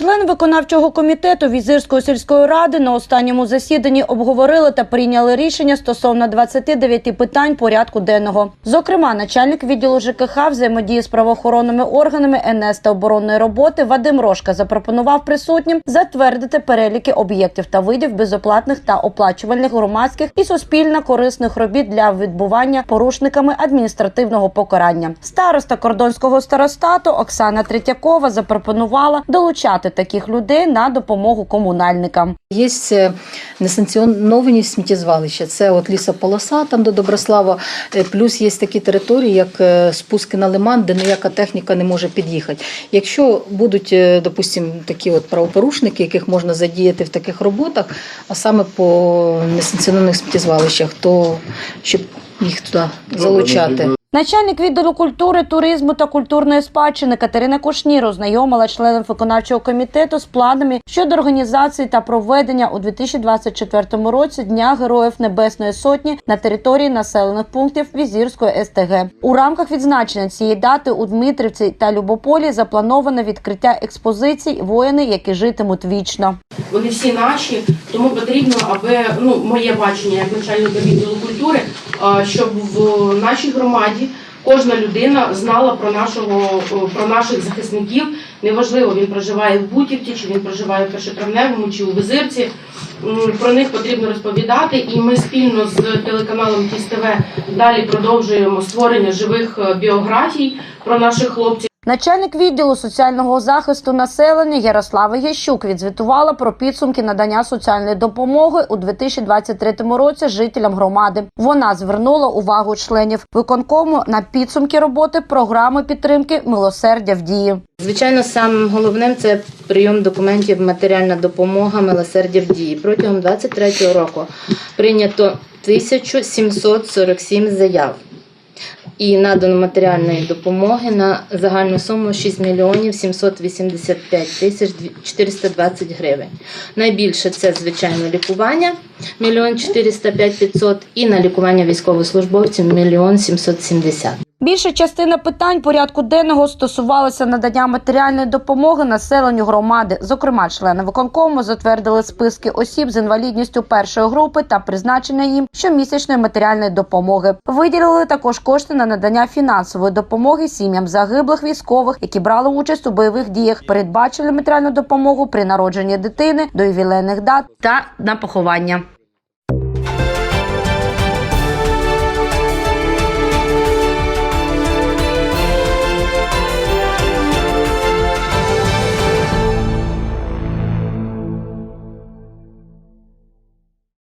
виконавчого комітету Візирської сільської ради на останньому засіданні обговорили та прийняли рішення стосовно 29 питань порядку денного. Зокрема, начальник відділу ЖКХ взаємодії з правоохоронними органами НС та оборонної роботи Вадим Рошка запропонував присутнім затвердити переліки об'єктів та видів безоплатних та оплачувальних громадських і суспільно корисних робіт для відбування порушниками адміністративного покарання. Староста кордонського старостату Оксана Третьякова запропонувала долучати таких людей на допомогу комунальникам. Є е, несанкціоновані сміттєзвалища. Це от лісополоса там до Доброслава. Е, Плюс є такі території, як е, спуски на лиман, де ніяка техніка не може під'їхати. Якщо будуть, допустимо, такі от правопорушники, яких можна задіяти в таких роботах, а саме по несанкціонованих сміттєзвалищах, то щоб їх туди залучати. Начальник відділу культури, туризму та культурної спадщини Катерина Кушнір ознайомила членів виконавчого комітету з планами щодо організації та проведення у 2024 році Дня Героїв Небесної Сотні на території населених пунктів Візірської СТГ. У рамках відзначення цієї дати у Дмитрівці та Любополі заплановано відкриття експозицій воїни, які житимуть вічно. Вони всі наші, тому потрібно, аби ну моє бачення як начальника відділу культури, щоб в нашій громаді кожна людина знала про нашого про наших захисників. Неважливо, він проживає в Бутівці, чи він проживає в Першотравневому, чи у Визирці. Про них потрібно розповідати, і ми спільно з телеканалом Тіс ТВ далі продовжуємо створення живих е, біографій про наших хлопців. Начальник відділу соціального захисту населення Ярослава Ящук відзвітувала про підсумки надання соціальної допомоги у 2023 році жителям громади. Вона звернула увагу членів виконкому на підсумки роботи програми підтримки милосердя в дії. Звичайно, самим головним це прийом документів матеріальна допомога милосердя в дії. Протягом 2023 року прийнято 1747 заяв і надано матеріальної допомоги на загальну суму 6 мільйонів 785 тисяч 420 гривень. Найбільше це звичайно лікування мільйон 405 500 і на лікування військовослужбовців мільйон 770. Більша частина питань порядку денного стосувалася надання матеріальної допомоги населенню громади. Зокрема, члени виконкому затвердили списки осіб з інвалідністю першої групи та призначення їм щомісячної матеріальної допомоги. Виділили також кошти на надання фінансової допомоги сім'ям загиблих військових, які брали участь у бойових діях. Передбачили матеріальну допомогу при народженні дитини до ювілейних дат та на поховання.